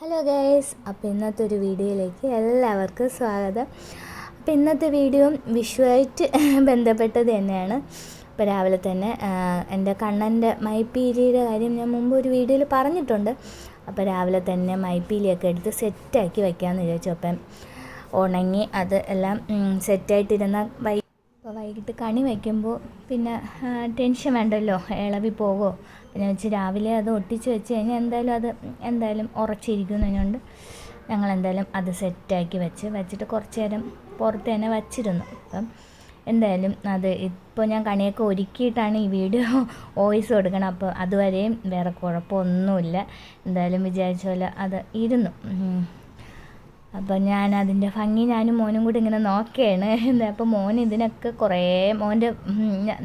Hello guys അപ്പോൾ ഇന്നത്തെ ഒരു വീഡിയോയിലേക്ക് എല്ലാവർക്കും സ്വാഗതം. അപ്പോൾ ഇന്നത്തെ വീഡിയോ വിഷുവായിട്ട് ബന്ധപ്പെട്ടത് തന്നെയാണ്. ഇപ്പോൾ രാവിലെ തന്നെ എന്റെ കണ്ണന്റെ മൈപ്പീലിയുടെ കാര്യം ഞാൻ മുമ്പ് ഒരു വീഡിയോയിൽ പറഞ്ഞിട്ടുണ്ട്. അപ്പോൾ രാവിലെ തന്നെ മൈപ്പീലിയൊക്കെ എടുത്ത് സെറ്റാക്കി വയ്ക്കാമെന്ന് വിചാരിച്ചു. അപ്പം ഉണങ്ങി അത് എല്ലാം സെറ്റായിട്ടിരുന്ന വൈ ഇപ്പോൾ വൈകിട്ട് കണി വയ്ക്കുമ്പോൾ പിന്നെ ടെൻഷൻ വേണ്ടല്ലോ. ഇളവി പോവോ? പിന്നെ വെച്ച് രാവിലെ അത് ഒട്ടിച്ച് വെച്ച് കഴിഞ്ഞാൽ എന്തായാലും അത് എന്തായാലും ഉറച്ചിരിക്കുന്നതിനുകൊണ്ട് ഞങ്ങൾ എന്തായാലും അത് സെറ്റാക്കി വെച്ച് വെച്ചിട്ട് കുറച്ച് നേരം പുറത്ത് തന്നെ വച്ചിരുന്നു. അപ്പം എന്തായാലും അത് ഇപ്പോൾ ഞാൻ കണിയൊക്കെ ഒരുക്കിയിട്ടാണ് ഈ വീഡിയോ വോയിസ് കൊടുക്കണം. അപ്പോൾ അതുവരെയും വേറെ കുഴപ്പമൊന്നുമില്ല. എന്തായാലും വിചാരിച്ച പോലെ അത് ഇരുന്നു. അപ്പം ഞാൻ അതിന്റെ ഭംഗി ഞാനും മോനും കൂടി ഇങ്ങനെ നോക്കുകയാണ് അപ്പോൾ മോൻ ഇതിനൊക്കെ കുറേ മോന്റെ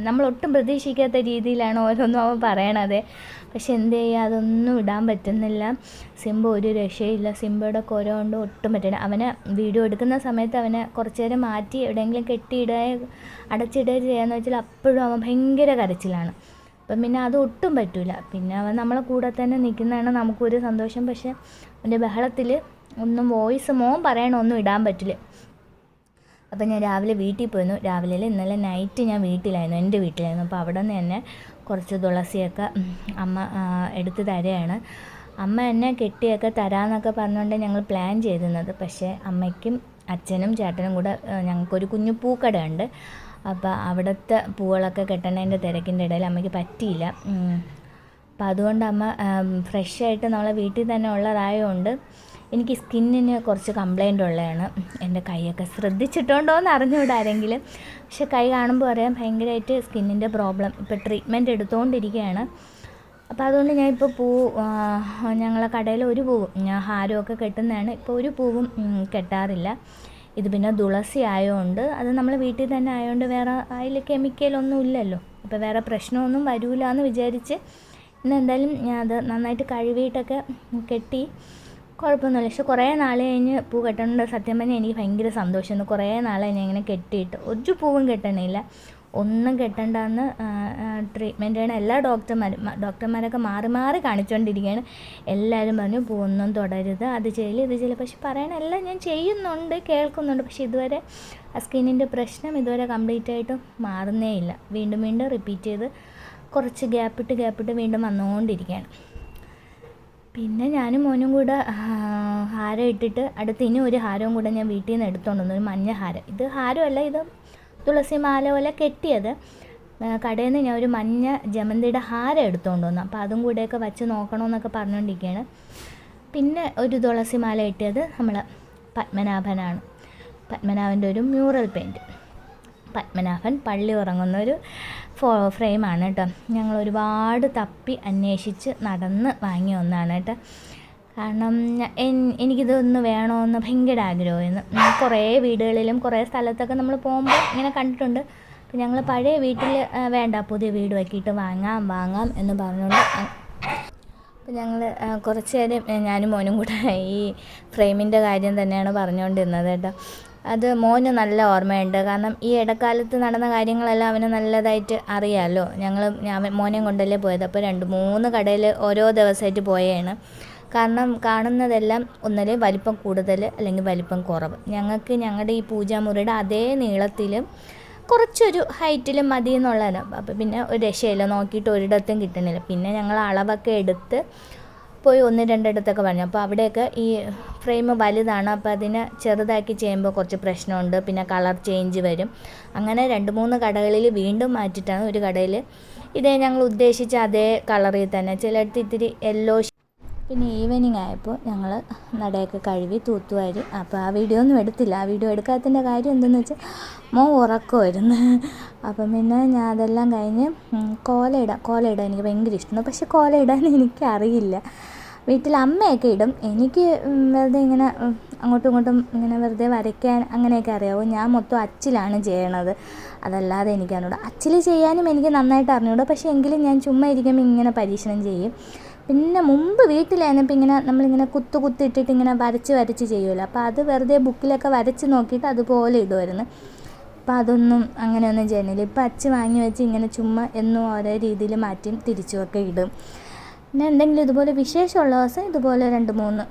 നമ്മളൊട്ടും പ്രതീക്ഷിക്കാത്ത രീതിയിലാണ് ഓരോന്നും അവൻ പറയണത്. പക്ഷെ എന്ത് ചെയ്യുക അതൊന്നും ഇടാൻ പറ്റുന്നില്ല. സിംബ ഒരു രക്ഷയില്ല. സിംബയുടെ കുര കൊണ്ട് ഒട്ടും പറ്റില്ല. അവനെ വീഡിയോ എടുക്കുന്ന സമയത്ത് അവനെ കുറച്ച് നേരം മാറ്റി എവിടെയെങ്കിലും കെട്ടിയിടുക അടച്ചിടുക ചെയ്യാന്ന് വെച്ചാൽ അപ്പോഴും അവൻ ഭയങ്കര കരച്ചിലാണ്. അപ്പം പിന്നെ അത് ഒട്ടും പറ്റില്ല പിന്നെ അവൻ നമ്മളെ കൂടെ തന്നെ നിൽക്കുന്നതാണ് നമുക്കൊരു സന്തോഷം. പക്ഷെ അവന്റെ ബഹളത്തിൽ ഒന്നും വോയിസ് മോൻ പറയണ ഒന്നും ഇടാൻ പറ്റില്ല. അപ്പം ഞാൻ രാവിലെ വീട്ടിൽ പോയിരുന്നു. രാവിലെ ഇന്നലെ നൈറ്റ് ഞാൻ വീട്ടിലായിരുന്നു എന്റെ വീട്ടിലായിരുന്നു. അപ്പോൾ അവിടെ നിന്ന് തന്നെ കുറച്ച് തുളസിയൊക്കെ അമ്മ എടുത്ത് തരുകയാണ്. അമ്മ എന്നെ കെട്ടിയൊക്കെ തരാമെന്നൊക്കെ പറഞ്ഞുകൊണ്ട് ഞങ്ങൾ പ്ലാൻ ചെയ്തിരുന്നത്. പക്ഷേ അമ്മയ്ക്കും അച്ഛനും ചേട്ടനും കൂടെ ഞങ്ങൾക്കൊരു കുഞ്ഞു പൂക്കട ഉണ്ട് അപ്പോൾ അവിടുത്തെ പൂവുകളൊക്കെ കെട്ടണതിന്റെ തിരക്കിന്റെ ഇടയിൽ അമ്മയ്ക്ക് പറ്റിയില്ല. അപ്പോൾ അതുകൊണ്ട് അമ്മ ഫ്രഷ് ആയിട്ട് നമ്മളെ വീട്ടിൽ തന്നെ ഉള്ളതായതുകൊണ്ട് എനിക്ക് സ്കിന്നിന് കുറച്ച് കംപ്ലൈന്റ് ഉള്ളതാണ്. എന്റെ കൈയൊക്കെ ശ്രദ്ധിച്ചിട്ടുണ്ടോ എന്ന് ആരെങ്കിലും. പക്ഷെ കൈ കാണുമ്പോൾ അറിയാം ഭയങ്കരമായിട്ട് സ്കിന്നിന്റെ പ്രോബ്ലം ഇപ്പോൾ ട്രീറ്റ്മെന്റ് എടുത്തുകൊണ്ടിരിക്കുകയാണ് അപ്പോൾ അതുകൊണ്ട് ഞാൻ ഇപ്പോൾ പൂ ഞങ്ങളെ കടയിൽ ഒരു പൂവും ഞാൻ ഹാരമൊക്കെ കെട്ടുന്നതാണ്. ഇപ്പോൾ ഒരു പൂവും കെട്ടാറില്ല. ഇത് പിന്നെ തുളസി ആയതുകൊണ്ട് അത് നമ്മൾ വീട്ടിൽ തന്നെ ആയതുകൊണ്ട് വേറെ അതിൽ കെമിക്കലൊന്നും ഇല്ലല്ലോ. അപ്പോൾ വേറെ പ്രശ്നമൊന്നും വരില്ല എന്ന് വിചാരിച്ച് ഇന്ന് എന്തായാലും ഞാൻ അത് നന്നായിട്ട് കഴുകിയിട്ടൊക്കെ കെട്ടി കുഴപ്പമൊന്നുമില്ല. പക്ഷെ കുറേ നാൾ കഴിഞ്ഞ് പൂ കെട്ടേണ്ട സത്യം പറഞ്ഞാൽ എനിക്ക് ഭയങ്കര സന്തോഷമായിരുന്നു. കുറേ നാൾ ഞാൻ ഇങ്ങനെ കെട്ടിയിട്ട്. ഒരു പൂവും കെട്ടണില്ല. ഒന്നും കെട്ടണ്ടെന്ന് ട്രീറ്റ്മെന്റ് ചെയ്യണ എല്ലാ ഡോക്ടർമാരും ഡോക്ടർമാരൊക്കെ മാറി മാറി കാണിച്ചുകൊണ്ടിരിക്കുകയാണ് എല്ലാവരും പറഞ്ഞു പൂവൊന്നും തുടരുത്. അത് ചെയ്യില്ല ഇത് ചെയ്യില്ല പക്ഷെ പറയണെല്ലാം ഞാൻ ചെയ്യുന്നുണ്ട് കേൾക്കുന്നുണ്ട്. പക്ഷെ ഇതുവരെ സ്കിന്നിന്റെ പ്രശ്നം ഇതുവരെ കംപ്ലീറ്റ് ആയിട്ട് മാറുന്നേ ഇല്ല. വീണ്ടും വീണ്ടും റിപ്പീറ്റ് ചെയ്ത് കുറച്ച് ഗ്യാപ്പിട്ട് ഗ്യാപ്പിട്ട് വീണ്ടും വന്നുകൊണ്ടിരിക്കുകയാണ്. പിന്നെ ഞാനും മോനും കൂടെ ഹാരം ഇട്ടിട്ട് അടുത്ത് ഇനി ഒരു ഹാരവും കൂടെ ഞാൻ വീട്ടിൽ നിന്ന് എടുത്തോണ്ട് വന്നു. ഒരു മഞ്ഞ ഹാരം. ഇത് ഹാരമല്ല ഇത് തുളസി മാല പോലെ കെട്ടിയത്. കടയിൽ നിന്ന് ഞാൻ ഒരു മഞ്ഞ ജമന്തിയുടെ ഹാരം എടുത്തോണ്ട് വന്നു. അപ്പോൾ അതും കൂടെയൊക്കെ വച്ച് നോക്കണമെന്നൊക്കെ പറഞ്ഞുകൊണ്ടിരിക്കുകയാണ് പിന്നെ ഒരു തുളസി മാല ഇട്ടിയത് നമ്മൾ പത്മനാഭനാണ്. പത്മനാഭന്റെ ഒരു മ്യൂറൽ പെയിന്റ് പത്മനാഭൻ പള്ളി ഉറങ്ങുന്ന ഒരു ഫോ ഫ്രെയിമാണ് കേട്ടോ. ഞങ്ങൾ ഒരുപാട് തപ്പി അന്വേഷിച്ച് നടന്ന് വാങ്ങിയ ഒന്നാണ് കേട്ടോ. കാരണം എനിക്കിതൊന്ന് വേണമെന്ന് ഭയങ്കര ആഗ്രഹമായിരുന്നു. കുറേ വീടുകളിലും കുറേ സ്ഥലത്തൊക്കെ നമ്മൾ പോകുമ്പോൾ ഇങ്ങനെ കണ്ടിട്ടുണ്ട്. അപ്പം ഞങ്ങൾ പഴയ വീട്ടിൽ വേണ്ട പുതിയ വീട് വെക്കിയിട്ട് വാങ്ങാം വാങ്ങാം എന്ന് പറഞ്ഞുകൊണ്ട് അപ്പം ഞങ്ങൾ കുറച്ച് നേരം ഞാനും മോനും കൂടെ ഈ ഫ്രെയിമിന്റെ കാര്യം തന്നെയാണ് പറഞ്ഞുകൊണ്ടിരുന്നത് കേട്ടോ. അത് മോന് നല്ല ഓർമ്മയുണ്ട്. കാരണം ഈ ഇടക്കാലത്ത് നടന്ന കാര്യങ്ങളെല്ലാം അവന് നല്ലതായിട്ട് അറിയാമല്ലോ ഞങ്ങൾ ഞാൻ കൊണ്ടല്ലേ പോയത്. അപ്പോൾ രണ്ട് മൂന്ന് കടയിൽ ഓരോ ദിവസമായിട്ട് പോയാണ്. കാരണം കാണുന്നതെല്ലാം ഒന്നിലെ വലിപ്പം കൂടുതൽ അല്ലെങ്കിൽ വലിപ്പം കുറവ്. ഞങ്ങൾക്ക് ഞങ്ങളുടെ ഈ പൂജാമുറിയുടെ അതേ നീളത്തിലും കുറച്ചൊരു ഹൈറ്റിൽ മതി എന്നുള്ളതാണ്. അപ്പോൾ പിന്നെ ഒരു രക്ഷയില്ല. നോക്കിയിട്ട് ഒരിടത്തും കിട്ടണില്ല പിന്നെ ഞങ്ങൾ അളവൊക്കെ എടുത്ത് പോയി ഒന്ന് രണ്ടിടത്തൊക്കെ പറഞ്ഞു. അപ്പോൾ അവിടെയൊക്കെ ഈ ഫ്രെയിം വലുതാണ്. അപ്പോൾ അതിനെ ചെറുതാക്കി ചെയ്യുമ്പോൾ കുറച്ച് പ്രശ്നമുണ്ട്. പിന്നെ കളർ ചേഞ്ച് വരും. അങ്ങനെ രണ്ട് മൂന്ന് കടകളിൽ വീണ്ടും മാറ്റിയിട്ടാണ് ഒരു കടയിൽ ഇതേ ഞങ്ങൾ ഉദ്ദേശിച്ച അതേ കളറിൽ തന്നെ. ചിലയിടത്ത് ഇത്തിരി യെല്ലോ പിന്നെ ഈവനിങ് ആയപ്പോൾ ഞങ്ങൾ നടയൊക്കെ കഴുകി തൂത്തുവാരി. അപ്പോൾ ആ വീഡിയോ ഒന്നും എടുത്തില്ല. ആ വീഡിയോ എടുക്കാത്തതിന്റെ കാര്യം എന്തെന്ന് വെച്ചാൽ മോ ഉറക്കമായിരുന്നു അപ്പം പിന്നെ ഞാൻ അതെല്ലാം കഴിഞ്ഞ് ഉം, കോല ഇടാം കോല ഇടാൻ എനിക്ക് ഭയങ്കര ഇഷ്ടമാണ്. പക്ഷെ കോല ഇടാൻ എനിക്കറിയില്ല. വീട്ടിൽ അമ്മയൊക്കെ ഇടും. എനിക്ക് വെറുതെ ഇങ്ങനെ അങ്ങോട്ടും ഇങ്ങോട്ടും ഇങ്ങനെ വെറുതെ വരയ്ക്കാൻ അങ്ങനെയൊക്കെ അറിയാവൂ ഞാൻ മൊത്തം അച്ചിലാണ് ചെയ്യണത്. അതല്ലാതെ എനിക്ക് അറിഞ്ഞൂടാ അച്ചിൽ ചെയ്യാനും എനിക്ക് നന്നായിട്ട് അറിഞ്ഞൂടാ പക്ഷേ എങ്കിലും ഞാൻ ചുമ്മാ ഇരിക്കുമ്പോൾ ഇങ്ങനെ പരീക്ഷണം ചെയ്യും. പിന്നെ മുമ്പ് വീട്ടിലായിരുന്നപ്പോൾ ഇങ്ങനെ നമ്മളിങ്ങനെ കുത്തു കുത്തിട്ടിട്ട് ഇങ്ങനെ വരച്ച് വരച്ച് ചെയ്യുമല്ലോ. അപ്പോൾ അത് വെറുതെ ബുക്കിലൊക്കെ വരച്ച് നോക്കിയിട്ട് അതുപോലെ ഇടുമായിരുന്നു. അപ്പോൾ അതൊന്നും അങ്ങനെയൊന്നും ചെയ്യണില്ല. ഇപ്പോൾ അച്ച് വാങ്ങി വെച്ച് ഇങ്ങനെ ചുമ്മാ എന്നും ഓരോ രീതിയിൽ മാറ്റിയും തിരിച്ചുമൊക്കെ ഇടും. പിന്നെ എന്തെങ്കിലും ഇതുപോലെ വിശേഷമുള്ള ദിവസം ഇതുപോലെ രണ്ട് മൂന്ന്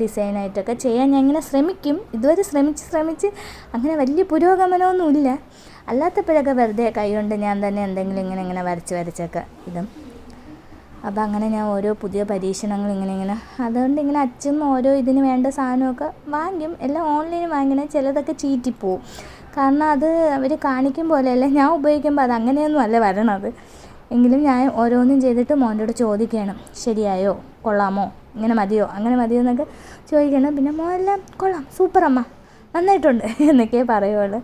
ഡിസൈനായിട്ടൊക്കെ ചെയ്യാൻ ഞാൻ ഇങ്ങനെ ശ്രമിക്കും. ഇതുവരെ ശ്രമിച്ച് ശ്രമിച്ച് അങ്ങനെ വലിയ പുരോഗമനമൊന്നുമില്ല. അല്ലാത്തപ്പോഴൊക്കെ വെറുതെ കൈകൊണ്ട് ഞാൻ തന്നെ എന്തെങ്കിലും ഇങ്ങനെ ഇങ്ങനെ വരച്ച് വരച്ചൊക്കെ ഇതും അപ്പോൾ അങ്ങനെ ഞാൻ ഓരോ പുതിയ പരീക്ഷണങ്ങൾ ഇങ്ങനെ ഇങ്ങനെ അതുകൊണ്ട് ഇങ്ങനെ അച്ഛനും ഓരോ ഇതിന് വേണ്ട സാധനമൊക്കെ വാങ്ങിക്കും. എല്ലാം ഓൺലൈനിൽ വാങ്ങിക്കണേ ചിലതൊക്കെ ചീറ്റിപ്പോവും. കാരണം അത് അവർ കാണിക്കും പോലെയല്ല ഞാൻ ഉപയോഗിക്കുമ്പോൾ അത് അങ്ങനെയൊന്നും അല്ല വരണത്. എങ്കിലും ഞാൻ ഓരോന്നും ചെയ്തിട്ട് മോന്റെയോട് ചോദിക്കണം ശരിയായോ? കൊള്ളാമോ? ഇങ്ങനെ മതിയോ? അങ്ങനെ മതിയോ? എന്നൊക്കെ ചോദിക്കണം. പിന്നെ മോനെല്ലാം കൊള്ളാം സൂപ്പർ അമ്മ നന്നായിട്ടുണ്ട് എന്നൊക്കെ പറയുള്ളൂ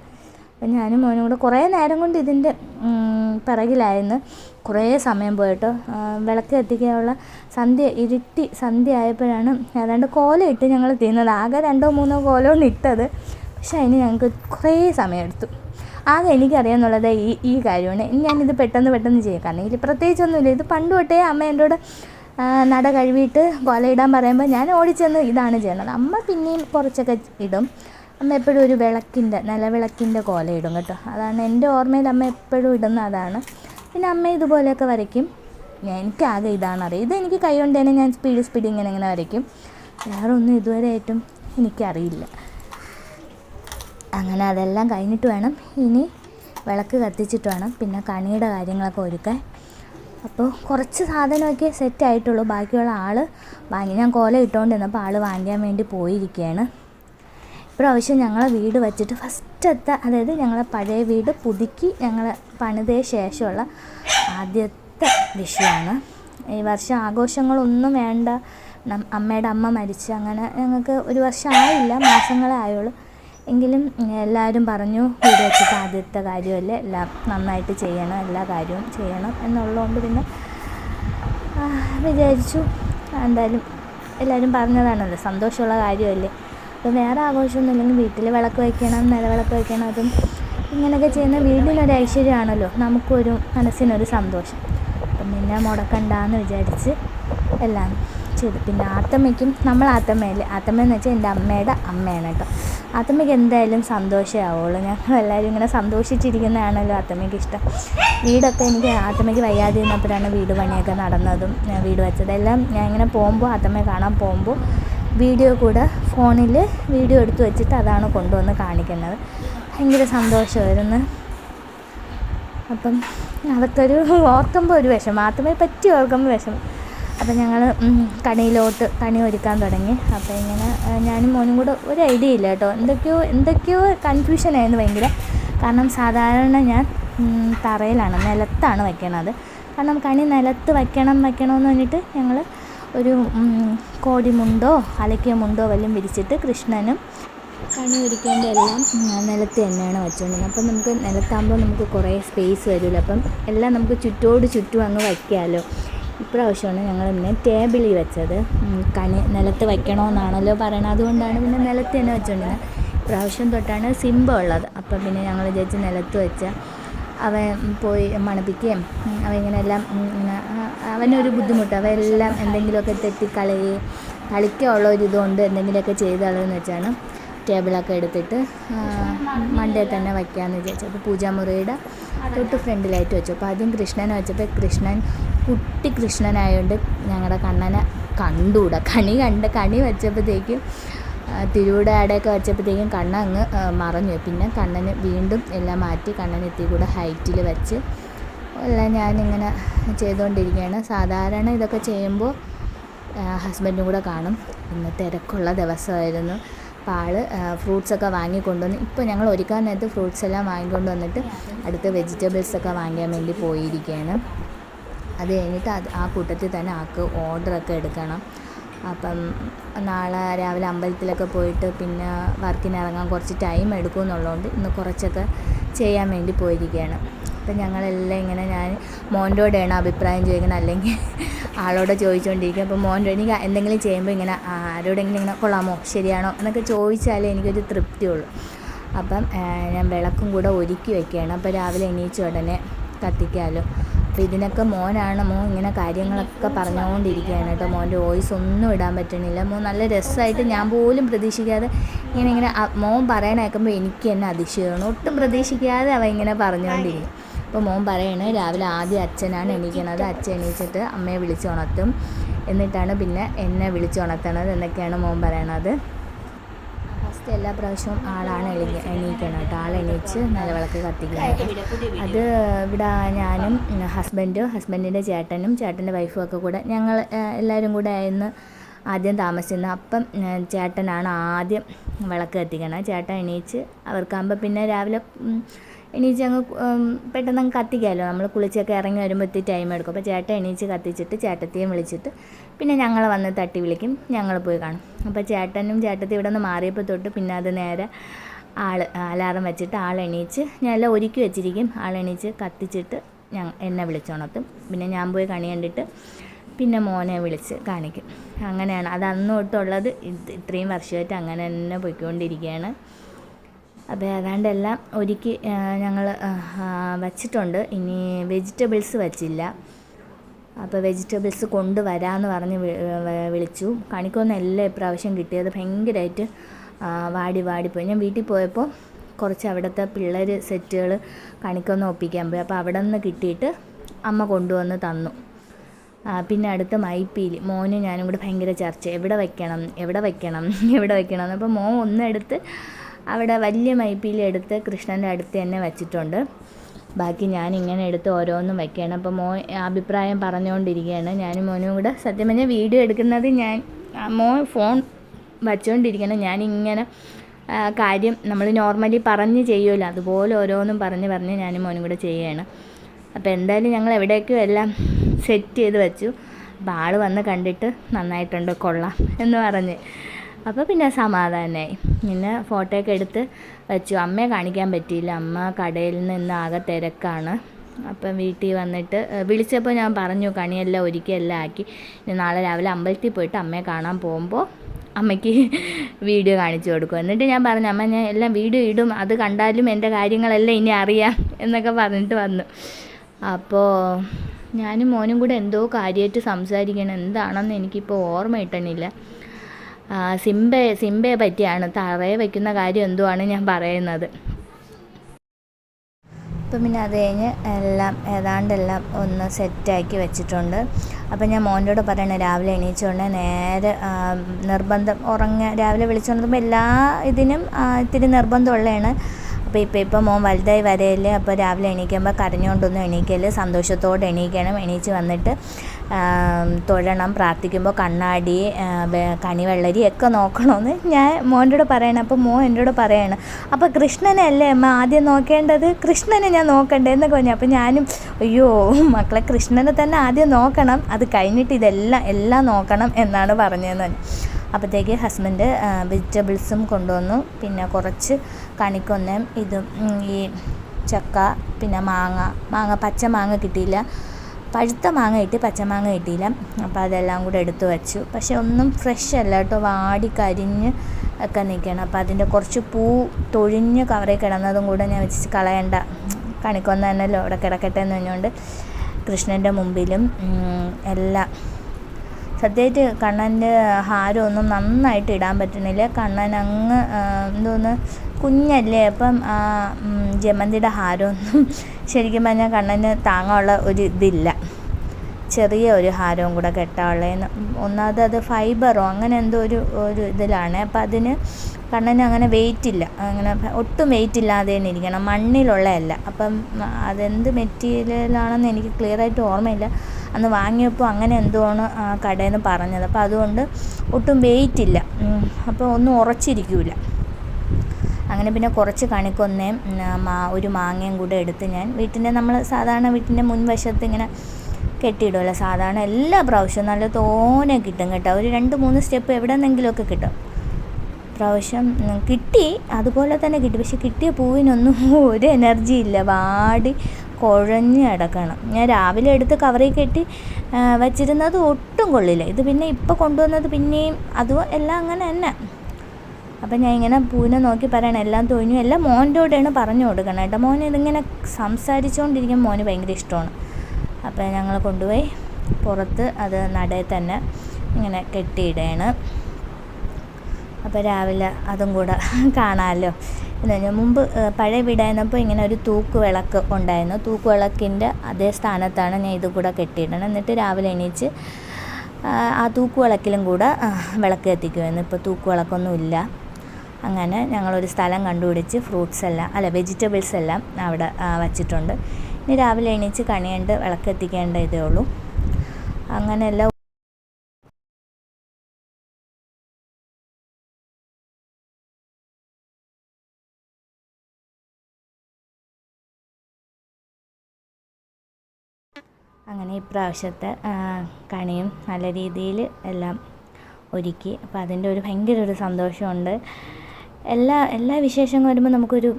അപ്പം ഞാനും മോനും കൂടെ കുറേ നേരം കൊണ്ട് ഇതിന്റെ പിറകിലായിരുന്നു. കുറേ സമയം പോയിട്ട് വിളക്ക് എത്തിക്കാനുള്ള സന്ധ്യ ഇരുട്ടി സന്ധ്യ ആയപ്പോഴാണ് ഏതാണ്ട് കോലം ഇട്ട് ഞങ്ങൾ തിന്നത്. ആകെ രണ്ടോ മൂന്നോ കോലമാണ് ഇട്ടത് പക്ഷേ അതിന് ഞങ്ങൾക്ക് കുറേ സമയമെടുത്തു. ആകെ എനിക്കറിയാമെന്നുള്ളത് ഈ ഈ കാര്യമാണ്. ഞാനിത് പെട്ടെന്ന് പെട്ടെന്ന് ചെയ്യാം. കാരണം ഇതിൽ പ്രത്യേകിച്ചൊന്നുമില്ല. ഇത് പണ്ട് തൊട്ടേ അമ്മ എന്നോട് നട കഴുകിയിട്ട് കൊലയിടാൻ പറയുമ്പോൾ ഞാൻ ഓടിച്ചെന്ന് ഇതാണ് ചെയ്യുന്നത്. അമ്മ പിന്നെയും കുറച്ചൊക്കെ ഇടും. അമ്മ എപ്പോഴും ഒരു വിളക്കിന്റെ നിലവിളക്കിന്റെ കോല ഇടും കേട്ടോ. അതാണ് എന്റെ ഓർമ്മയിൽ അമ്മ എപ്പോഴും ഇടുന്ന അതാണ്. പിന്നെ അമ്മ ഇതുപോലെയൊക്കെ വരയ്ക്കും. എനിക്കാകെ ഇതാണ് അറിയാം. ഇത് എനിക്ക് കൈ കൊണ്ട് തന്നെ ഞാൻ സ്പീഡ് സ്പീഡ് ഇങ്ങനെ ഇങ്ങനെ വരയ്ക്കും. വേറെ ഒന്നും ഇതുവരെ ആയിട്ടും എനിക്കറിയില്ല. അങ്ങനെ അതെല്ലാം കഴിഞ്ഞിട്ട് വേണം ഇനി വിളക്ക് കത്തിച്ചിട്ട് വേണം പിന്നെ കണിയുടെ കാര്യങ്ങളൊക്കെ ഒരുക്കാൻ. അപ്പോൾ കുറച്ച് സാധനമൊക്കെ സെറ്റ് ആയിട്ടുള്ളൂ. ബാക്കിയുള്ള ആൾ വാങ്ങി ഞാൻ കോല ഇട്ടുകൊണ്ടിരുന്നപ്പോൾ ആൾ വാങ്ങിക്കാൻ വേണ്ടി പോയിരിക്കുകയാണ് ഇപ്രാവശ്യം ഞങ്ങളെ വീട് വച്ചിട്ട് ഫസ്റ്റത്തെ അതായത് ഞങ്ങളെ പഴയ വീട് പുതുക്കി ഞങ്ങൾ പണിതേ ശേഷമുള്ള ആദ്യത്തെ വിഷയമാണ്. ഈ വർഷം ആഘോഷങ്ങളൊന്നും വേണ്ട. അമ്മയുടെ അമ്മ മരിച്ച് അങ്ങനെ ഞങ്ങൾക്ക് ഒരു വർഷം ആയില്ല മാസങ്ങളെ ആയുള്ളൂ. എങ്കിലും എല്ലാവരും പറഞ്ഞു വീട് വെച്ചിട്ട് ആദ്യത്തെ കാര്യമല്ലേ? എല്ലാം നന്നായിട്ട് ചെയ്യണം എല്ലാ കാര്യവും ചെയ്യണം എന്നുള്ളതുകൊണ്ട് പിന്നെ വിചാരിച്ചു. എന്തായാലും എല്ലാവരും പറഞ്ഞതാണല്ലോ സന്തോഷമുള്ള കാര്യമല്ലേ? അപ്പോൾ വേറെ ആഘോഷമൊന്നും ഇല്ലെങ്കിൽ വീട്ടിൽ വിളക്ക് വയ്ക്കണം നിലവിളക്ക് വയ്ക്കണം അതും ഇങ്ങനെയൊക്കെ ചെയ്യുന്ന വീടിനൊരു ഐശ്വര്യമാണല്ലോ. നമുക്കൊരു മനസ്സിനൊരു സന്തോഷം. അപ്പം പിന്നെ മുടക്കണ്ടെന്ന് വിചാരിച്ച് എല്ലാം ചെയ്തു. പിന്നെ ആത്തമ്മയ്ക്കും നമ്മൾ ആത്തമ്മയല്ലേ? ആത്തമ്മ എന്ന് വെച്ചാൽ എന്റെ അമ്മയുടെ അമ്മയാണ് കേട്ടോ. ആത്തമ്മയ്ക്ക് എന്തായാലും സന്തോഷമാവുള്ളൂ. ഞങ്ങളെല്ലാവരും ഇങ്ങനെ സന്തോഷിച്ചിരിക്കുന്നതാണല്ലോ ആത്തമ്മയ്ക്ക് ഇഷ്ടം. വീടൊക്കെ എനിക്ക് ആത്തമ്മയ്ക്ക് വയ്യാതെ ഇരുന്നപ്പോഴാണ് വീട് പണിയൊക്കെ നടന്നതും ഞാൻ വീട് വെച്ചത്. എല്ലാം ഞാൻ ഇങ്ങനെ പോകുമ്പോൾ ആത്തമ്മയെ കാണാൻ പോകുമ്പോൾ വീഡിയോ കൂടെ ഫോണിൽ വീഡിയോ എടുത്ത് വെച്ചിട്ട് അതാണ് കൊണ്ടുവന്ന് കാണിക്കുന്നത്. ഭയങ്കര സന്തോഷമായിരുന്നു. അപ്പം അതൊക്കെ ഒരു ഓർക്കുമ്പോൾ ഒരു വിഷമം. ആത്തമ്മയെ പറ്റി ഓർക്കുമ്പോൾ വിഷമം. അപ്പം ഞങ്ങൾ കണിയിലോട്ട് കണി ഒരുക്കാൻ തുടങ്ങി. അപ്പോൾ ഇങ്ങനെ ഞാനും മോനും കൂടെ ഒരു ഐഡിയ ഇല്ല കേട്ടോ. എന്തൊക്കെയോ എന്തൊക്കെയോ കൺഫ്യൂഷനായിരുന്നു ഭയങ്കര. കാരണം സാധാരണ ഞാൻ തറയിലാണ് നിലത്താണ് വയ്ക്കണത് കാരണം കണി നിലത്ത് വയ്ക്കണം വയ്ക്കണമെന്ന് പറഞ്ഞിട്ട് ഞങ്ങൾ ഒരു കോടിമുണ്ടോ അലക്കിയ മുണ്ടോ വല്ലതും വിരിച്ചിട്ട് കൃഷ്ണനും കണി ഒരുക്കേണ്ട എല്ലാം നിലത്ത് തന്നെയാണ് വെച്ചുകൊണ്ടിരുന്നത് അപ്പം നമുക്ക് നിലത്താകുമ്പോൾ നമുക്ക് കുറേ സ്പേസ് വരുമല്ലോ അപ്പം എല്ലാം നമുക്ക് ചുറ്റോട് ചുറ്റും അങ്ങ് വയ്ക്കാമല്ലോ ഇപ്രാവശ്യമാണ് ഞങ്ങൾ പിന്നെ ടേബിളിൽ വെച്ചത്. കണി നിലത്ത് വയ്ക്കണമെന്നാണല്ലോ പറയണത്. അതുകൊണ്ടാണ് പിന്നെ നിലത്ത് തന്നെ വെച്ചുകൊണ്ടിരുന്നത് ഇപ്രാവശ്യം തൊട്ടാണ് സിംബ ഉള്ളത്. അപ്പം പിന്നെ ഞങ്ങൾ വിചാരിച്ച് നിലത്ത് വെച്ച. അവൻ പോയി മണപ്പിക്കുകയും അവ ഇങ്ങനെ അവനൊരു ബുദ്ധിമുട്ട്. അവയെല്ലാം എന്തെങ്കിലുമൊക്കെ തെറ്റിക്കളയുകയും കളിക്കാനുള്ള ഒരു ഇതുകൊണ്ട് എന്തെങ്കിലുമൊക്കെ ചെയ്ത് കളയെന്ന് വെച്ചാണ് ടേബിളൊക്കെ എടുത്തിട്ട് മണ്ടേ തന്നെ വയ്ക്കാമെന്ന് വിചാരിച്ചു. അപ്പോൾ പൂജാമുറിയുടെ തൊട്ട് ഫ്രണ്ടിലായിട്ട് വെച്ചു. അപ്പോൾ ആദ്യം കൃഷ്ണനെ വെച്ചപ്പോൾ കൃഷ്ണൻ കുട്ടി കൃഷ്ണനായതുകൊണ്ട് ഞങ്ങളുടെ കണ്ണനെ കണ്ടുകൂടാ കണി കണ്ട് കണി വെച്ചപ്പോഴത്തേക്കും തിരുവിടാടയൊക്കെ വെച്ചപ്പോഴത്തേക്കും കണ്ണ അങ്ങ് മറഞ്ഞു പിന്നെ കണ്ണന് വീണ്ടും എല്ലാം മാറ്റി കണ്ണൻ എത്തി കൂടെ ഹൈറ്റിൽ വെച്ച് എല്ലാം ഞാനിങ്ങനെ ചെയ്തുകൊണ്ടിരിക്കുകയാണ് സാധാരണ ഇതൊക്കെ ചെയ്യുമ്പോൾ ഹസ്ബൻഡും കൂടെ കാണും. ഇന്ന് തിരക്കുള്ള ദിവസമായിരുന്നു. അപ്പോൾ ആൾ ഫ്രൂട്ട്സൊക്കെ വാങ്ങിക്കൊണ്ടുവന്ന് ഇപ്പോൾ ഞങ്ങൾ ഒരുക്കാൻ നേരത്ത് ഫ്രൂട്ട്സ് എല്ലാം വാങ്ങിക്കൊണ്ട് വന്നിട്ട് അടുത്ത് വെജിറ്റബിൾസൊക്കെ വാങ്ങിക്കാൻ വേണ്ടി പോയിരിക്കുകയാണ് അത് കഴിഞ്ഞിട്ട് അത് ആ കൂട്ടത്തിൽ തന്നെ ആൾക്ക് ഓർഡറൊക്കെ എടുക്കണം. അപ്പം നാളെ രാവിലെ അമ്പലത്തിലൊക്കെ പോയിട്ട് പിന്നെ വർക്കിന് ഇറങ്ങാൻ കുറച്ച് ടൈം എടുക്കും എന്നുള്ളതുകൊണ്ട് ഇന്ന് കുറച്ചൊക്കെ ചെയ്യാൻ വേണ്ടി പോയിരിക്കുകയാണ്. അപ്പം ഞങ്ങളെല്ലാം ഇങ്ങനെ ഞാൻ മോന്റോടെയാണ് അഭിപ്രായം ചോദിക്കുന്നത്. അല്ലെങ്കിൽ ആളോട് ചോദിച്ചുകൊണ്ടിരിക്കുക. അപ്പോൾ മോന്റെ എനിക്ക് എന്തെങ്കിലും ചെയ്യുമ്പോൾ ഇങ്ങനെ ആരോടെങ്കിലും ഇങ്ങനെ കൊള്ളാമോ? ശരിയാണോ? എന്നൊക്കെ ചോദിച്ചാലേ എനിക്കൊരു തൃപ്തിയുള്ളൂ അപ്പം ഞാൻ വിളക്കും കൂടെ ഒരുക്കി വയ്ക്കുകയാണ് അപ്പോൾ രാവിലെ എണീച്ച ഉടനെ കത്തിക്കാമല്ലോ. അപ്പോൾ ഇതിനൊക്കെ മോനാണ് മോൻ ഇങ്ങനെ കാര്യങ്ങളൊക്കെ പറഞ്ഞുകൊണ്ടിരിക്കുകയാണ് കേട്ടോ. മോന്റെ വോയിസ് ഒന്നും ഇടാൻ പറ്റണില്ല മോൻ നല്ല രസമായിട്ട് ഞാൻ പോലും പ്രതീക്ഷിക്കാതെ ഇങ്ങനെ ഇങ്ങനെ മോൻ പറയണ കേൾക്കുമ്പോൾ എനിക്ക് തന്നെ അതിശയമാണ്. ഒട്ടും പ്രതീക്ഷിക്കാതെ അവ ഇങ്ങനെ പറഞ്ഞുകൊണ്ടിരിക്കും അപ്പോൾ മോൻ പറയണേ രാവിലെ ആദ്യം അച്ഛനാണ് എണീക്കണത്. അച്ഛൻ എണീച്ചിട്ട് അമ്മയെ വിളിച്ചുണർത്തും. എന്നിട്ടാണ് പിന്നെ എന്നെ വിളിച്ചുണർത്തണത്. എന്നൊക്കെയാണ് മോൻ പറയണത്. ഫസ്റ്റ് എല്ലാ പ്രാവശ്യവും ആളാണ് എണീ എണീക്കണം കേട്ടോ. ആൾ എണീച്ച് നിലവിളക്ക് കത്തിക്കുന്നത് അത് ഇവിടെ ഞാനും ഹസ്ബൻഡും ഹസ്ബൻഡിന്റെ ചേട്ടനും ചേട്ടന്റെ വൈഫും ഒക്കെ കൂടെ ഞങ്ങൾ എല്ലാവരും കൂടെ ആയിരുന്നു ആദ്യം താമസിക്കുന്നത് അപ്പം ചേട്ടനാണ് ആദ്യം വിളക്ക് കത്തിക്കണം. ചേട്ടൻ എണീച്ച് അവർക്കാകുമ്പോൾ പിന്നെ രാവിലെ എണീച്ച് അങ്ങ് പെട്ടെന്ന് അങ്ങ് കത്തിക്കാമല്ലോ. നമ്മൾ കുളിച്ചൊക്കെ ഇറങ്ങി വരുമ്പോൾ ഇത്തിരി ടൈം എടുക്കും. അപ്പോൾ ചേട്ടൻ എണീച്ച് കത്തിച്ചിട്ട് ചേട്ടത്തിയും വിളിച്ചിട്ട് പിന്നെ ഞങ്ങൾ വന്ന് തട്ടി വിളിക്കും. ഞങ്ങൾ പോയി കാണും. അപ്പോൾ ചേട്ടനും ചേട്ടത്തി ഇവിടെ നിന്ന് മാറിയപ്പോൾ തൊട്ട് പിന്നെ അത് നേരെ ആൾ അലാറം വെച്ചിട്ട് ആൾ എണീച്ച് ഞാൻ എല്ലാം ഒരുക്കി വെച്ചിരിക്കും. ആൾ എണീച്ച് കത്തിച്ചിട്ട് ഞാൻ എന്നെ വിളിച്ചുണർത്തും പിന്നെ ഞാൻ പോയി കണി കണ്ടിട്ട് പിന്നെ മോനെ വിളിച്ച് കാണിക്കും. അങ്ങനെയാണ്. അത് അന്ന് തൊട്ടുള്ളത് ഇത് ഇത്രയും വർഷമായിട്ട് അങ്ങനെ തന്നെ പോയിക്കൊണ്ടിരിക്കുകയാണ്. അപ്പോൾ ഏതാണ്ട് എല്ലാം ഒരുക്കി ഞങ്ങൾ വച്ചിട്ടുണ്ട്. ഇനി വെജിറ്റബിൾസ് വച്ചില്ല. അപ്പോൾ വെജിറ്റബിൾസ് കൊണ്ടുവരാമെന്ന് പറഞ്ഞ് വിളിച്ചു. കണിക്കൊന്നും എല്ലാം ഇപ്രാവശ്യം കിട്ടിയത് ഭയങ്കരമായിട്ട് വാടി വാടിപ്പോയി ഞാൻ വീട്ടിൽ പോയപ്പോൾ കുറച്ച് അവിടുത്തെ പിള്ളേർ സെറ്റുകൾ കണിക്കൊന്ന് ഒപ്പിക്കാൻ പോയി. അപ്പോൾ അവിടെ നിന്ന് കിട്ടിയിട്ട് അമ്മ കൊണ്ടുവന്ന് തന്നു. പിന്നെ അടുത്ത മൈപ്പിയിൽ മോനും ഞാനും കൂടെ ഭയങ്കര ചർച്ച. എവിടെ വയ്ക്കണം എവിടെ വയ്ക്കണം എവിടെ വയ്ക്കണം എന്ന്. അപ്പോൾ മോൻ ഒന്നെടുത്ത് അവിടെ വലിയ മൈപ്പീലെടുത്ത് കൃഷ്ണന്റെ അടുത്ത് തന്നെ വെച്ചിട്ടുണ്ട്. ബാക്കി ഞാൻ ഇങ്ങനെ എടുത്ത് ഓരോന്നും വയ്ക്കുകയാണ്. അപ്പോൾ മോൻ അഭിപ്രായം പറഞ്ഞുകൊണ്ടിരിക്കുകയാണ്. ഞാനും മോനും കൂടെ സത്യം പറഞ്ഞാൽ വീഡിയോ എടുക്കുന്നത് ഞാൻ മോ ഫോൺ വച്ചുകൊണ്ടിരിക്കണം ഞാനിങ്ങനെ കാര്യം നമ്മൾ നോർമലി പറഞ്ഞ് ചെയ്യുമല്ലോ. അതുപോലെ ഓരോന്നും പറഞ്ഞ് പറഞ്ഞ് ഞാനും മോനും കൂടെ ചെയ്യുകയാണ്. അപ്പോൾ എന്തായാലും ഞങ്ങൾ എവിടേക്കും എല്ലാം സെറ്റ് ചെയ്ത് വെച്ചു. അപ്പോൾ ആൾ വന്ന് കണ്ടിട്ട് നന്നായിട്ടുണ്ട് കൊള്ളാം എന്ന് പറഞ്ഞ്. അപ്പോൾ പിന്നെ സമാധാനമായി. പിന്നെ ഫോട്ടോയൊക്കെ എടുത്ത് വെച്ചു. അമ്മയെ കാണിക്കാൻ പറ്റിയില്ല. അമ്മ കടയിൽ നിന്ന് ആകെ തിരക്കാണ്. അപ്പം വീട്ടിൽ വന്നിട്ട് വിളിച്ചപ്പോൾ ഞാൻ പറഞ്ഞു കണിയെല്ലാം ഒരുക്കിയെല്ലാം ആക്കി. നാളെ രാവിലെ അമ്പലത്തിൽ പോയിട്ട് അമ്മയെ കാണാൻ പോകുമ്പോൾ അമ്മയ്ക്ക് വീഡിയോ കാണിച്ചു കൊടുക്കും. എന്നിട്ട് ഞാൻ പറഞ്ഞു അമ്മ ഞാൻ എല്ലാം വീഡിയോ ഇടും. അത് കണ്ടാലും എന്റെ കാര്യങ്ങളെല്ലാം ഇനി അറിയാം. എന്നൊക്കെ പറഞ്ഞിട്ട് വന്നു. അപ്പോൾ ഞാനും മോനും കൂടെ എന്തോ കാര്യമായിട്ട് സംസാരിക്കണം. എന്താണെന്ന് എനിക്കിപ്പോൾ ഓർമ്മ കിട്ടണില്ല. ആ, സിംബയെ പറ്റിയാണ്. തറയെ വയ്ക്കുന്ന കാര്യം എന്തോ ആണ് ഞാൻ പറയുന്നത്. അപ്പം പിന്നെ അത് കഴിഞ്ഞ് എല്ലാം ഏതാണ്ടെല്ലാം ഒന്ന് സെറ്റാക്കി വെച്ചിട്ടുണ്ട്. അപ്പം ഞാൻ മോന്റോട് പറയണേ രാവിലെ എണീച്ചുകൊണ്ട് നേരെ നിർബന്ധം ഉറങ്ങ രാവിലെ വിളിച്ചുകൊണ്ടുമ്പോൾ എല്ലാ ഇതിനും ഇത്തിരി നിർബന്ധമുള്ളതാണ്. അപ്പോൾ ഇപ്പോൾ ഇപ്പോൾ മോൻ വലുതായി വരയില്ലേ അപ്പോൾ രാവിലെ എണീക്കുമ്പോൾ കരഞ്ഞുകൊണ്ടൊന്നും എണീക്കൽ സന്തോഷത്തോടെ എണീക്കണം എണീച്ച് വന്നിട്ട് തൊഴണം പ്രാർത്ഥിക്കുമ്പോൾ കണ്ണാടി കണിവെള്ളരി ഒക്കെ നോക്കണമെന്ന് ഞാൻ മോന്റെ കൂടെ പറയണം. അപ്പോൾ മോൻ എന്റെ കൂടെ പറയണം അപ്പോൾ കൃഷ്ണനെ അല്ലേ അമ്മ ആദ്യം നോക്കേണ്ടത്? കൃഷ്ണനെ ഞാൻ നോക്കണ്ടേ? എന്നൊക്കെ പറഞ്ഞു. അപ്പോൾ ഞാനും അയ്യോ മക്കളെ കൃഷ്ണനെ തന്നെ ആദ്യം നോക്കണം. അത് കഴിഞ്ഞിട്ട് ഇതെല്ലാം എല്ലാം നോക്കണം എന്നാണ് പറഞ്ഞതെന്ന് പറഞ്ഞു. അപ്പോഴത്തേക്ക് ഹസ്ബൻഡ് വെജിറ്റബിൾസും കൊണ്ടുവന്നു. പിന്നെ കുറച്ച് കണിക്കൊന്നയും ഇതും ഈ ചക്ക പിന്നെ മാങ്ങ മാങ്ങ പച്ച മാങ്ങ കിട്ടിയില്ല. പഴുത്ത മാങ്ങ കിട്ടി പച്ചമാങ്ങ കിട്ടിയില്ല. അപ്പോൾ അതെല്ലാം കൂടെ എടുത്ത് വെച്ചു. പക്ഷെ ഒന്നും ഫ്രഷ് അല്ല കേട്ടോ. വാടി കരിഞ്ഞ് ഒക്കെ നിൽക്കണം. അപ്പോൾ അതിന്റെ കുറച്ച് പൂ തൊഴിഞ്ഞ് കവറിൽ കിടന്നതും കൂടെ ഞാൻ വെച്ചിട്ട് കളയണ്ട. കണിക്കൊന്ന തന്നെയല്ലോ? അവിടെ കിടക്കട്ടെ എന്ന് പറഞ്ഞുകൊണ്ട് കൃഷ്ണന്റെ മുമ്പിലും എല്ലാം സത്യമായിട്ട് കണ്ണന്റെ ഹാരമൊന്നും നന്നായിട്ട് ഇടാൻ പറ്റണില്ല കണ്ണൻ അങ്ങ് എന്തോന്ന് കുഞ്ഞല്ലേ. അപ്പം ആ, ജമന്തിയുടെ ഹാരമൊന്നും ശരിക്കും പറഞ്ഞാൽ കണ്ണന് താങ്ങാനുള്ള ഒരു ഇതില്ല. ചെറിയ ഒരു ഹാരവും കൂടെ കെട്ടാനുള്ളതെന്ന്. ഒന്നാമത് അത് ഫൈബറോ അങ്ങനെ എന്തോ ഒരു ഒരു ഇതിലാണ്. അപ്പം അതിന് കണ്ണന് അങ്ങനെ വെയിറ്റ് ഇല്ല അങ്ങനെ ഒട്ടും വെയിറ്റ് ഇല്ലാതെ തന്നെ ഇരിക്കണം. മണ്ണിലുള്ളതല്ല. അപ്പം അതെന്ത് മെറ്റീരിയലാണെന്ന് എനിക്ക് ക്ലിയറായിട്ട് ഓർമ്മയില്ല. അന്ന് വാങ്ങിയപ്പോൾ അങ്ങനെ എന്തോ ആണ് ആ കടയിൽ നിന്ന് പറഞ്ഞത്. അപ്പോൾ അതുകൊണ്ട് ഒട്ടും വെയിറ്റ് ഇല്ല. അപ്പോൾ ഒന്നും ഉറച്ചിരിക്കില്ല അങ്ങനെ പിന്നെ കുറച്ച് കണിക്കൊന്നയും മാ ഒരു മാങ്ങയും കൂടെ എടുത്ത് ഞാൻ വീട്ടിന്റെ നമ്മൾ സാധാരണ വീട്ടിന്റെ മുൻവശത്ത് ഇങ്ങനെ കെട്ടിയിടുമല്ലോ സാധാരണ എല്ലാ പ്രാവശ്യവും നല്ല തോനെ കിട്ടും കേട്ടോ. ഒരു രണ്ട് മൂന്ന് സ്റ്റെപ്പ് എവിടെ നിന്നെങ്കിലുമൊക്കെ കിട്ടും. പ്രാവശ്യം കിട്ടി. അതുപോലെ തന്നെ കിട്ടി. പക്ഷെ കിട്ടിയ പൂവിനൊന്നും ഒരു എനർജി ഇല്ല. വാടി കുഴഞ്ഞ് കിടക്കണം. ഞാൻ രാവിലെ എടുത്ത് കവറിൽ കെട്ടി വെച്ചിരുന്നത് ഒട്ടും കൊള്ളില്ല. ഇത് പിന്നെ ഇപ്പോൾ കൊണ്ടുവന്നത് പിന്നെയും അതും എല്ലാം അങ്ങനെ തന്നെ. അപ്പം ഞാൻ ഇങ്ങനെ പൂവിനെ നോക്കി പറയണം എല്ലാം തൊഴിഞ്ഞു. എല്ലാം മോന്റെ കൂടെയാണ് പറഞ്ഞു കൊടുക്കണം കേട്ടോ. മോൻ ഇതിങ്ങനെ സംസാരിച്ചുകൊണ്ടിരിക്കും മോന് ഭയങ്കര ഇഷ്ടമാണ്. അപ്പം ഞങ്ങൾ കൊണ്ടുപോയി പുറത്ത് അത് നടയിൽ തന്നെ ഇങ്ങനെ കെട്ടിയിടുകയാണ് അപ്പോൾ രാവിലെ അതും കൂടെ കാണാമല്ലോ എന്ന് പറഞ്ഞാൽ മുമ്പ് പഴയ വീടായിരുന്നപ്പോൾ ഇങ്ങനെ ഒരു തൂക്ക് വിളക്ക് ഉണ്ടായിരുന്നു. തൂക്ക് വിളക്കിന്റെ അതേ സ്ഥാനത്താണ് ഞാൻ ഇതുകൂടെ കൂടെ കെട്ടിയിടണം എന്നിട്ട് രാവിലെ എണീച്ച് ആ, തൂക്ക് വിളക്കിലും കൂടെ വിളക്ക് എത്തിക്കുമായിരുന്നു ഇപ്പോൾ തൂക്ക് വിളക്കൊന്നുമില്ല അങ്ങനെ ഞങ്ങളൊരു സ്ഥലം കണ്ടുപിടിച്ച് ഫ്രൂട്ട്സ് എല്ലാം അല്ല വെജിറ്റബിൾസ് എല്ലാം അവിടെ വച്ചിട്ടുണ്ട്. ഇനി രാവിലെ എണീച്ച് കണിയണ്ട് വിളക്ക് എത്തിക്കേണ്ട ഇതേ ഉള്ളൂ. അങ്ങനെയെല്ലാം അങ്ങനെ ഇപ്രാവശ്യത്തെ കണിയും നല്ല രീതിയിൽ എല്ലാം ഒരുക്കി. അപ്പോൾ അതിന്റെ ഒരു ഭയങ്കര ഒരു സന്തോഷമുണ്ട്. എല്ലാ എല്ലാ വിശേഷങ്ങൾ വരുമ്പോൾ നമുക്കൊരു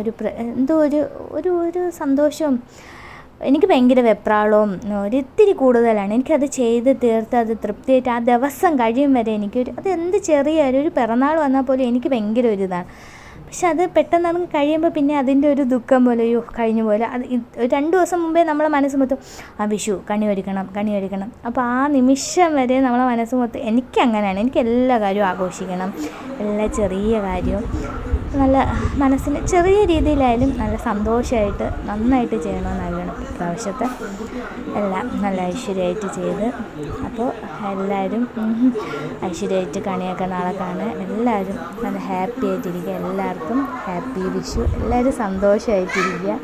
ഒരു എന്തോ ഒരു ഒരു ഒരു സന്തോഷവും എനിക്ക് ഭയങ്കര വെപ്രാളവും ഒരിത്തിരി കൂടുതലാണ്. എനിക്കത് ചെയ്ത് തീർത്ത് അത് തൃപ്തിയായിട്ട് ആ ദിവസം കഴിയും വരെ എനിക്കൊരു അത് എന്ത് ചെറിയ ഒരു പിറന്നാൾ വന്നാൽ പോലും എനിക്ക് ഭയങ്കര ഒരു ഇതാണ്. പക്ഷെ അത് പെട്ടെന്ന് അത് കഴിയുമ്പോൾ പിന്നെ അതിന്റെ ഒരു ദുഃഖം പോലെ അയ്യോ കഴിഞ്ഞ പോലെ. അത് രണ്ട് ദിവസം മുമ്പേ നമ്മളെ മനസ്സ് മൊത്തം ആ വിഷു കണി ഒരുക്കണം കണി ഒരുക്കണം. അപ്പോൾ ആ നിമിഷം വരെ നമ്മളെ മനസ്സ് മൊത്തം എനിക്ക് അങ്ങനെയാണ് എനിക്ക് എല്ലാ കാര്യവും ആഘോഷിക്കണം. എല്ലാ ചെറിയ കാര്യവും. നല്ല മനസ്സിന് ചെറിയ രീതിയിലായാലും നല്ല സന്തോഷമായിട്ട് നന്നായിട്ട് ചെയ്യണമെന്നാഗ്രഹം ഇപ്രാവശ്യത്തെ എല്ലാം നല്ല ഐശ്വര്യമായിട്ട് ചെയ്ത് അപ്പോൾ എല്ലാവരും ഐശ്വര്യമായിട്ട് കണിയൊക്കെ നാളെ കാണുക. എല്ലാവരും നല്ല ഹാപ്പി ആയിട്ടിരിക്കുക. എല്ലാവർക്കും ഹാപ്പി വിഷു. എല്ലാവരും സന്തോഷമായിട്ടിരിക്കുക.